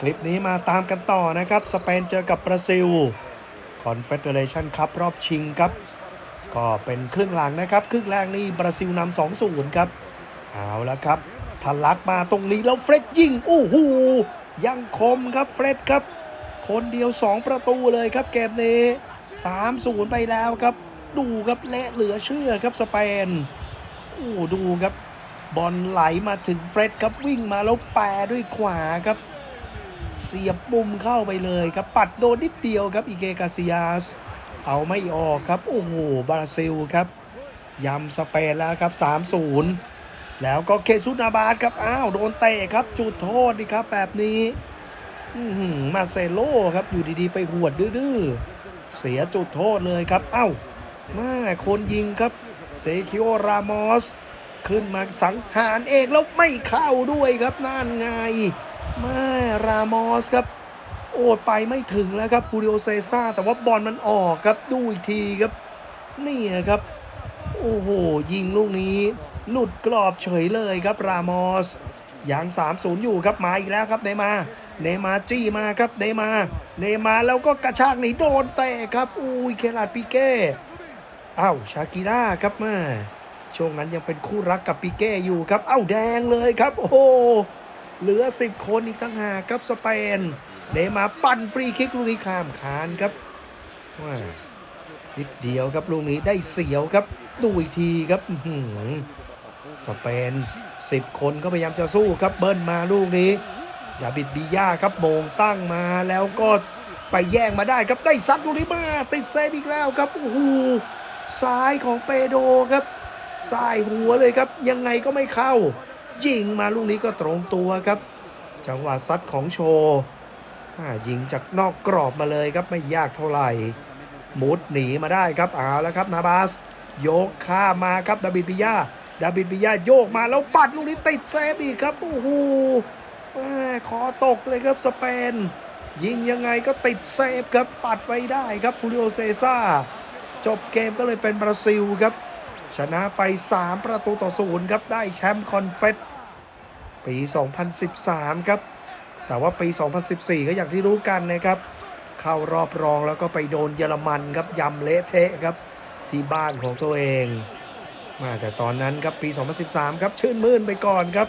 คลิปนี้มาตามกันต่อนะครับ สเปนเจอกับบราซิลคอนเฟเดเรชันคัพรอบชิงครับ ก็เป็นครึ่งหลังนะครับ ครึ่งแรกนี่บราซิลนำ2 0ครับ เอาละครับทะลักมาตรงนี้แล้วเฟร็ดยิง โอ้โห ยังคมครับเฟร็ดครับ คนเดียว 2 ประตูเลยครับเกมนี้3-0 ไปแล้วครับ ดูครับเละเหลือเชื่อครับสเปน โอ้ดูครับ บอลไหลมาถึงเฟร็ดครับวิ่งมาแล้วแปรด้วยขวาครับ เสียบมุมเข้าไปเลยครับ ปัดโดนนิดเดียวครับอีเกกาซิยาส เอาไม่ออกครับ โอ้โหบราซิลครับยำสเปนแล้วครับ 3-0 แล้วก็เคซุนาบาสครับ อ้าวโดนเตะครับ จุดโทษนี่ครับ แบบนี้มาเซโลครับอยู่ดีๆ ไปหวดดื้อเสียจุดโทษเลยครับ เอ้ามาคนยิงครับเซคิโอรามอส ขึ้นมาสังหารเองแล้วไม่เข้าด้วยครับนั่นไงแม่รามอสครับ โอดไปไม่ถึงแล้วครับคูริโอเซซ่า แต่ว่าบอลมันออกครับดูอีกทีครับ นี่ครับ โอ้โห ยิงลูกนี้ หลุดกรอบเฉยเลยครับรามอสยัง3-0 อยู่ครับมาอีกแล้วครับเนมาเนมาจี้มาครับเนมาเนมาแล้วก็กระชากหนีโดนเตะครับอุ้ยเคลาดปิเก้อ้าวชากิร่าครับแม่ ช่วงนั้นยังเป็นคู่รักกับปิเก้อยู่ครับ เอ้าแดงเลยครับ โอ้โหเหลือ 10 คนอีกตั้งหากครับสเปน เนมาปั่นฟรีคิกลูกนี้ข้ามคานครับว้านิดเดียวครับลูกนี้ได้เสียวครับ ดูอีกทีครับสเปน 10 คนก็พยายามจะสู้ครับเบิ้ลมาลูกนี้อย่าบิดบีย่าครับโมงตั้งมาแล้วก็ไปแย่งมาได้ครับได้ซัดลูกนี้มาติดเซฟอีกแล้วครับโอ้โหซ้ายของเปโดครับ สายหัวเลยครับ ยังไงก็ไม่เข้า ยิงมาลูกนี้ก็ตรงตัวครับ จังหวะซัดของโชว์ยิงจากนอกกรอบมาเลยครับไม่ยากเท่าไหร่มุดหนีมาได้ครับเอาแล้วครับนาบาส โยกข้ามาครับดาบิดปิยาดาบิดปิยาโยกมาแล้วปัดลูกนี้ติดเซฟอีกครับโอ้โหคอตกเลยครับสเปน ยิงยังไงก็ติดเซฟครับปัดไว้ได้ครับฟูริโอเซซ่าจบเกมก็เลยเป็นบราซิลครับ ชนะไป 3 ประตูต่อศูนย์ครับ ได้แชมป์คอนเฟสปี 2013 ครับ แต่ว่าปี 2014 ก็อย่างที่รู้กันนะครับ เข้ารอบรองแล้วก็ไปโดนเยอรมันครับยำเละเทะครับ ที่บ้านของตัวเองมาแต่ตอนนั้นครับปี 2013 ครับ ชื่นมื่นไปก่อนครับ